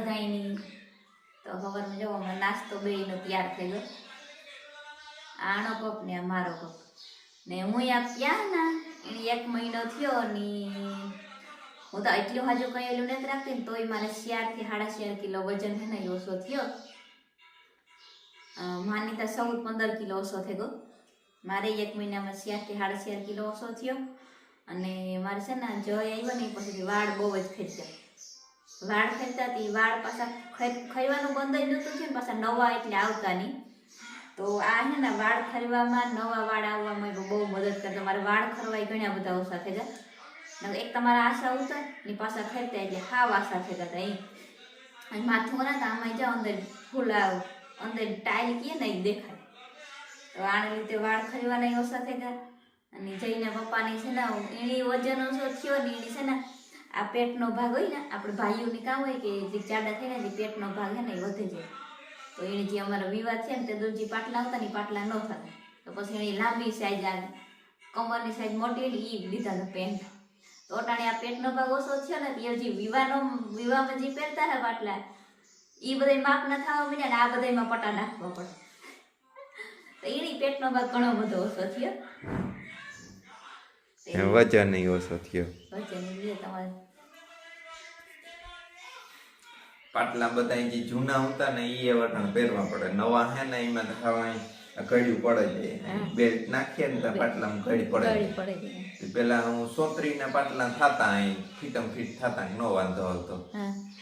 બધાયની તો સવારમાં જો હમણાં નાસ્તો નો તૈયાર ગયો આનો કપ ને મારો કપ. ને હું આ પ્યા ના? એને એક મહિનો થયો ને હું તો એટલું હાજુ કઈ ઓલું નથી રાખતી ને તોય મારે શિયાળથી સાડા શિયાળ કિલો વજન છે ને ઓછો થયો. અ, માનીતા ચૌદ પંદર કિલો ઓછો થઈ ગયો. મારે એક મહિનામાં શિયાળથી સાડા શિયાળ કિલો ઓછો થયો. અને મારે છે ને જય આવ્યો ને પછી વાળ બહુ જ ખેંચ્યા વાળ ખેંચતા હતી વાળ પાછા ખરવાનું બંધ જ નહોતું થયું ને પાછા નવા એટલે આવતા નહીં તો આ છે ને વાળ ખરવામાં નવા વાળ આવવામાં બહુ મદદ કરતા મારે વાળ ખરવાય ઘણા બધા ઓછા થઈ ગયા એક તમારા આશા ઉતર ને પાછા ખેરતા એટલે હાવ આશા થઈ ગયા એ અને માથું ના આમાં જાઓ, અંદર ફૂલ આવ, અંદર ટાઈલ કીએ ને એ દેખાય. તો આને રીતે વાળ ખરવાના ઓછા થઈ ગયા. અને જઈને પપ્પાની છે ને, એની વજન ઓછો થયો ને એની છે ને આ પેટનો ભાગ હોય ને, આપણે ભાઈઓની કામ હોય કે જે જાડા થાય ને જે પેટનો ભાગ છે ને એ વધે જાય. તો એને જે અમારો વિવાદ છે ને, તે દૂર જે પાટલા હતા ને પાટલા ન થતા તો પછી એની લાંબી સાઈઝ આ કમરની સાઈઝ મોટી એટલે એ લીધા હતા પેન્ટ તો અટાણે આ પેટનો ભાગ ઓછો થયો ને એ જે વિવાહનો વિવાહમાં જે પહેરતા ને પાટલા એ બધા માપ ના થવા મળ્યા ને આ બધામાં પટા નાખવા પડે. તો એની પેટનો ભાગ ઘણો બધો ઓછો થયો. વજન ય ઓછો થયો. પાટલા બધા જે જૂના હતા ને એ વટાણ પહેરવા પડે. નવા હે ને એમાં તો કડ્યું પડે બેલ્ટ નાખીએ ને પાટલામાં કડી પડે પેલા હું સોત્રી ના પાટલા થતા અહીં ફીટમ ફીટ થતા નો વાંધો આવતો.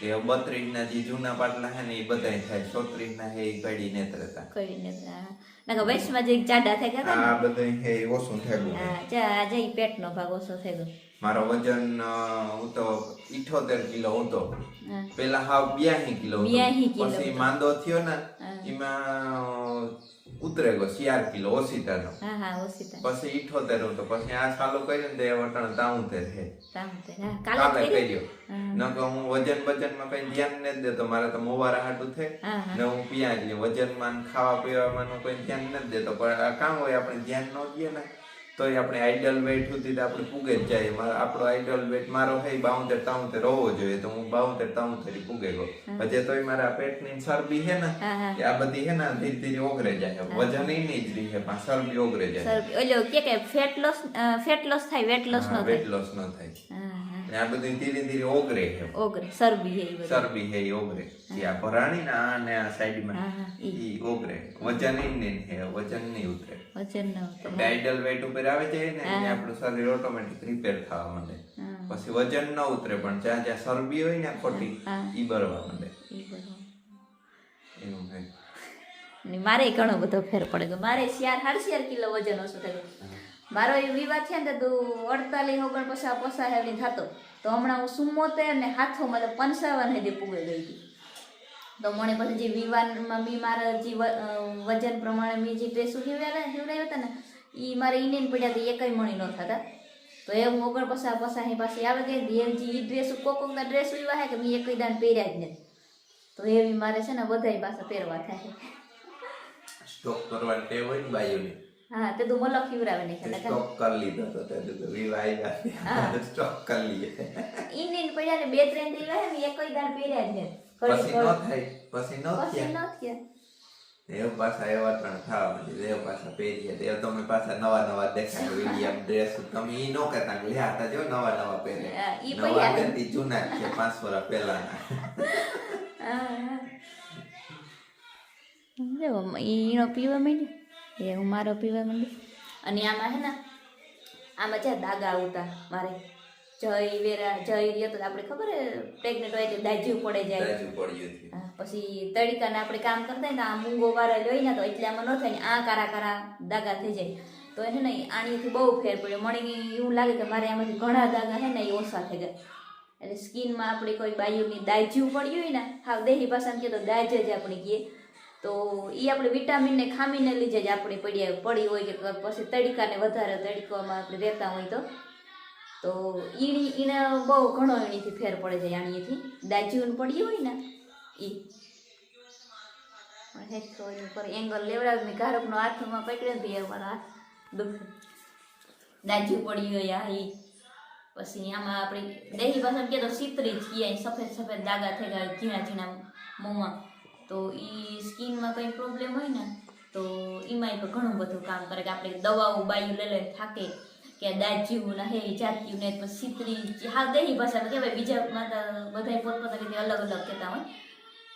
કે બત્રીસ ના જે જૂના પાટલા હે ને એ બધા થાય. સોત્રીસ ના હે કડી નેત્રતા. કડી નેત્રતા વૈશ્વમાં જે જાડા થઈ ગયા આ બધા હે એ ઓછું થઈ ગયું. હા જા પેટનો ભાગ ઓછો થઈ ગયો. મારો વજન હું તો ઇઠોતેર કિલો હતો. પેલા હાવ બ્યાસી કિલો હતો. 82 કિલો પછી માંદો થયો ને એમાં ઉતરે ગયો ચાર કિલો ઓસીતાનો હા હા થાય પછી ઇઠોતેર તો પછી આ ચાલુ કર્યું ને વટણ તાઉતેર છે કાલે કર્યો? હા. નકર હું વજન વજનમાં કઈ ધ્યાન નથી દેતો મારે તો મોવારા હાટું હા ને હું પિયા જ વજનમાં ને ખાવા પીવામાં નું કોઈ ધ્યાન નથી દેતો પણ આ કામ હોય આપણે ધ્યાન ન દઈએ ને. તો આપણે આઈડિયલ વેટ સુધી તો આપણે પૂગે જ જાય. મારો આપણો આઈડિયલ વેટ મારો હે બાઉતેર તાઉતેર હોવો જોઈએ. તો હું બાઉતેર તાઉતેર પૂગે ગયો. હજે તોય મારા પેટની ચરબી હે ને કે આ બધી હે ને ધીરે ધીરે ઓગરે જાય. વજન એ નહીં જ રહી છે પણ ચરબી ઓગરે જાય. ઓલો કે કે ફેટ લોસ ફેટ લોસ થાય વેટ લોસ નો થાય. વેટ લોસ ન થાય. અને આ બધું ધીરે ધીરે ઓગરે છે ઓગરે સરબી હે બધું. ચરબી હે ઓગરે જે આ ભરાણી ના અને આ સાઈડમાં ઈ. ઓગરે વજન નહીં હે વજન નહીં ઉતરે. વજન ન ઉતરે. આઈડલ વેટ ઉપર આવે છે ને આપણું શરીર ઓટોમેટિક રિપેર થવા માંડે. પછી વજન ન ઉતરે પણ જ્યાં જ્યાં સરબી હોય ને ખોટી ઈ બરવા માંડે. એવું હે. મારે ઘણો બધો ફેર પડે ગયો મારે શિયાર હાડ શિયાર કિલો વજન ઓછો થઈ ગયો મારો એ વિવાદ છે ને તો અડતાલીસ, ઓગણપચાસ પચાસ પચાસ એવડી થતો તો હમણાં હું સુમોતેર ને હાથો મતલબ પંચાવન સુધી પૂગે ગઈ હતી. તો મને પછી જે વિવાહમાં બી મારા જે વજન પ્રમાણે મેં જે ડ્રેસો સીવડાવ્યા સીવડાવ્યા હતા ને એ મારે ઈને પડ્યા તો એકય મણી ન થતા. તો એ હું ઓગણપચાસ પચાસ પચાસ પાસે આવે ગઈ એમ જે એ ડ્રેસ કોક કોકના ડ્રેસ એવા હે કે મેં એકય દાન પહેર્યા જ નથી. તો એવી મારે છે ને બધાય પાસે પહેરવા થાય. સ્ટોક કરવાની ટેવ હોય ને બાયુની. હા તે તું મલક ખીવરાવે નહીં તે ખાતા સ્ટોક કરી લીધો તો તે તો વિવા આવ્યા સ્ટોક કરી લઈએ ઈને ને પડ્યા ને બે ત્રણ થઈ ગયા ને એકય દાન પહેર્યા જ નથી પછી ન થાય પછી ન પછી થયા ન થયા દેવ પાછા એવા ત્રણ ખાવા માંડી દેવ પાછા પહેરીએ દેવ તમે પાછા નવા નવા દેખાય વિલિયમ ડ્રેસ તમે ઈ નો કહેતા કે લે આ તો જો નવા નવા પહેરે હા, ઈ નવા પડ્યા છે. નથી જૂના જ છે પાંચ વર્ષ પહેલાના હા, હા. જો ઈનો પીવા માંડ્યો એ હું મારો પીવા માંડી. અને આમાં હે ને આમાં છે દાગા આવતા મારે. જય વેરા જય રહ્યો તો આપણે ખબર હે પ્રેગ્નેન્ટ હોય એટલે દાજ્યું પડે જાય. છે. પછી તડકાને આપણે કામ કરતા ને આ મૂંગો વાળા જોઈ ને તો એટલે આમાં ન થાય ને આ કારા કારા દાગા થઈ જાય. તો એને ને આણીથી બહુ ફેર પડ્યો. મને એવું લાગે કે મારે આમાંથી ઘણા દાગા છે ને એ ઓછા થઈ ગયા. એટલે સ્કિનમાં આપણી કોઈ બાયુની દાજ્યું પડ્યું હોય ને હા દેહી ભાષામાં કહે તો દાજ જ આપણે કહીએ. તો એ આપણે વિટામિનને ખામીને લીધે જ આપણે પડ્યા પડી હોય કે પછી તડકાને વધારે તડીકામાં આપણે રહેતા હોય તો. તો ઈણી એને બહુ ઘણો એણીથી ફેર પડે છે આણીએથી દાજીઓને પડ્યું હોય ને પણ તો એંગલ લેવડાવી, મેં ગારકનો હાથમાં પકડે એ મારો હાથ દુખે. દાજી પડી હોય આ ઈ. પછી આમાં આપણે દેહી ભાષામાં કે તો સીતરી જ કહે સફેદ સફેદ દાગા થઈ ગયા ઝીણા ઝીણા મોંમાં. તો એ સ્કિનમાં કંઈ પ્રોબ્લેમ હોય ને, તો એમાંય પણ ઘણું બધું કામ કરે કે આપણે દવાઓ બાયું લઈ લઈને થાકે, કે દાજ્યું ને હે, જાત્યું ને સીતરી હા દેહી ભાષામાં કહેવાય બીજામાં તો બધા પોતપોતાની રીતે અલગ અલગ કહેતા હોય.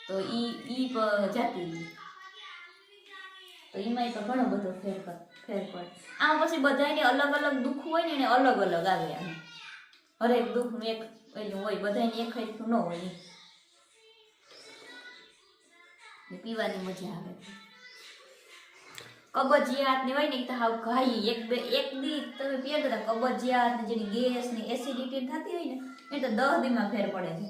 તો ઈ ઈ જાતિ તો એમાંય પણ ઘણો બધો ફેર ફેર પડે. આમ પછી બધાને અલગ અલગ દુઃખ હોય ને એને અલગ અલગ આવે આમ હરેક દુઃખનું એક હોય બધાને એક હરખું ન હોય પીવાની મજા આવે. કબજિયાત ને હોય ને તો હાવ ઘાઈ. એક બે એક દી તમે પીએ તો કબજિયાત ને જેની ગેસ ને એસિડિટી થતી હોય ને એ તો દસ દીમાં ફેર પડે છે.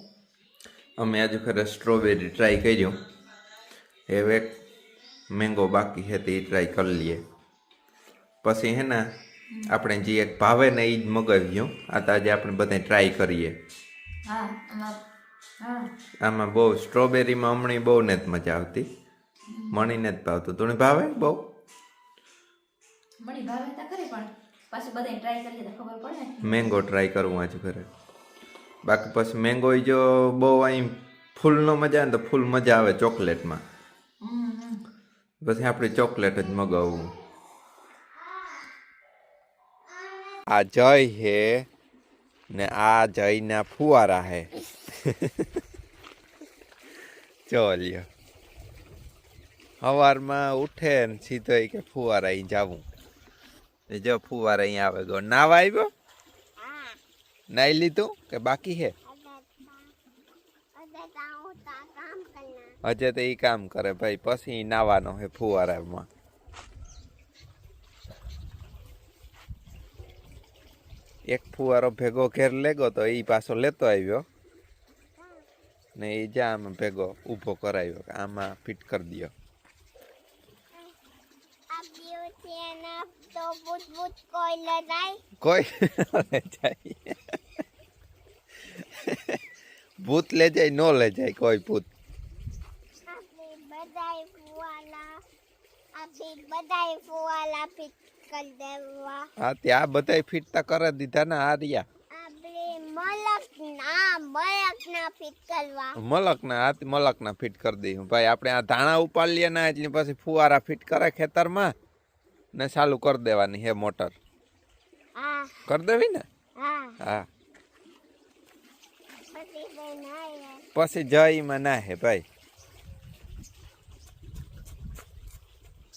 અમે આજે ખરે સ્ટ્રોબેરી ટ્રાય કર્યું. હવે મેંગો બાકી છે તે ટ્રાય કરી લઈએ. પછી હે ને આપણે જે એક ભાવે ને એ જ મગાવ્યું આ તો આજે આપણે બધા ટ્રાય કરીએ. હા આમાં બહુ સ્ટ્રોબેરીમાં હમણાં બહુ ને જ મજા આવતી. મણીને જ ભાવતું. તું ભાવે બહુ? મળી ભાવે તો ખરી પણ પાછું બધાને ટ્રાય કરીએ તો ખબર પડે ને. મેંગો ટ્રાય કરવું આજે ઘરે. બાકી પછી મેંગો જો બહુ અહીં ફૂલનો મજા આવે ને તો ફૂલ મજા આવે ચોકલેટમાં. પછી આપણે ચોકલેટ જ મગાવવું આ જય હે ને આ જયના ફુવારા હે. ચોલ્યો સવારમાં ઉઠે ને સીધો ઈ કે ફુવારા અહીં જાવું. એ જો ફુવારા અહીં આવે ગયો. નાવા આવ્યો? નાઈ લીધું કે બાકી હે? હજે તો ઈ કામ કરે ભાઈ, પછી ઈ નાવાનો હે ફુવારામાં. એક ફુવારો ભેગો ઘેર લેગો તો ઈ પાછો લેતો આવ્યો. ને ઈ જા આમાં ભેગો ઊભો કરાવ્યો કે આમાં ફિટ કરી દ્યો. કોઈ લે જાય. ભૂત લે જાય નો લે જાય કોઈ ભૂત. હા ત્યાં બધા ફિટ તા કરે દીધા ને આ રહ્યા. મલક હાથ મલક ફિટ કરી દઈ ભાઈ આપણે આ ધાણા ઉપાડી લઈએ ને એટલે પછી ફુવારા ફિટ કરે ખેતરમાં ને ચાલુ કરી દેવાની હે મોટર. કરી દેવી ને? હા. પછી જઈમાં ના હે. ભાઈ.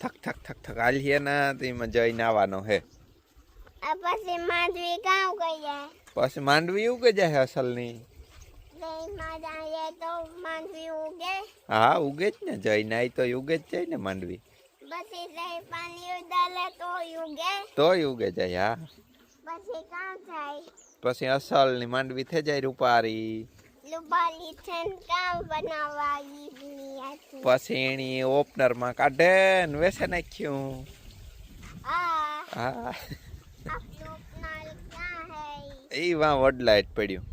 થક થક થક થક આલીએ ના તો એમાં જઈને આવવાનો હે. પછી માંડવી કામ કરીએ. પછી માંડવી ઉગે જાય અસલની? હા ઉગે જ ને જઈ નાય તો ઉગે જ જાય ને માંડવી. પછી દહીં પાણી ઉડાલે તો ઉગે. જાય હા. પછી કામ થાય. પછી અસલની માંડવી થઈ જાય રૂપારી. ને કામ બનાવવા પછી એની ઓપનરમાં કાઢે ને વેસે નાખ્યું. હા. હે. એ વાં વડલાઇટ પડ્યું.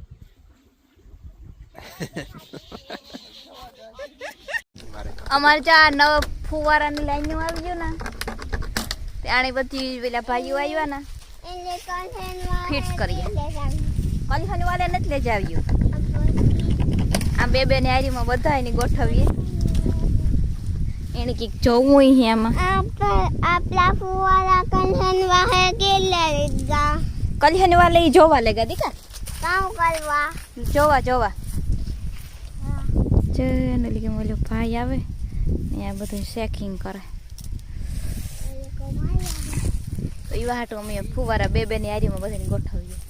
અમારે ચા નવા ફુવારાની લાઈન આવી ગયું ને. ત્યાં બધી પેલા ભાઈઓ આવ્યા ને. ફિટ કરીએ. કલિફાની વાલે નથી લેજ આવ્યું આ બે બે ની હારીમાં બધા એની ગોઠવીએ. એને કંઈક જવું હે એમાં આપણા ફુવારા કલિફાની વાલે જોવા લેગા દીકા? કામ કરવા. જોવા જોવા. ચેન એટલે કે ભાઈ આવે. આ બધું શેકિંગ કરે. તો એવા હાટું અમે ફુવારા બે બે ની હારીમાં બધાને ગોઠવીએ.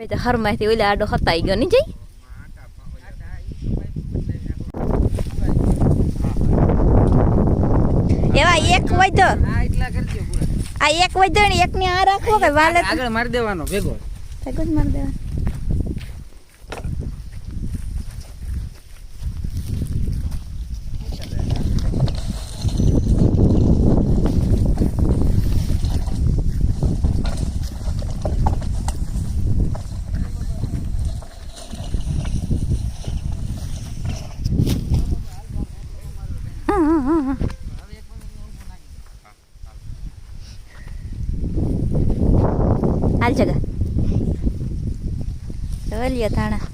હરમાંથી ઓલા આડો હતાઈ ગયો નહીં જઈ એવા એક વૈધો આ એક વૈધો ને એક ની આ રાખવો કે વાલે આગળ મારી દેવાનો ભેગો ભેગો જ મારી દેવાનો હાલ જગા. લ્યો થાણા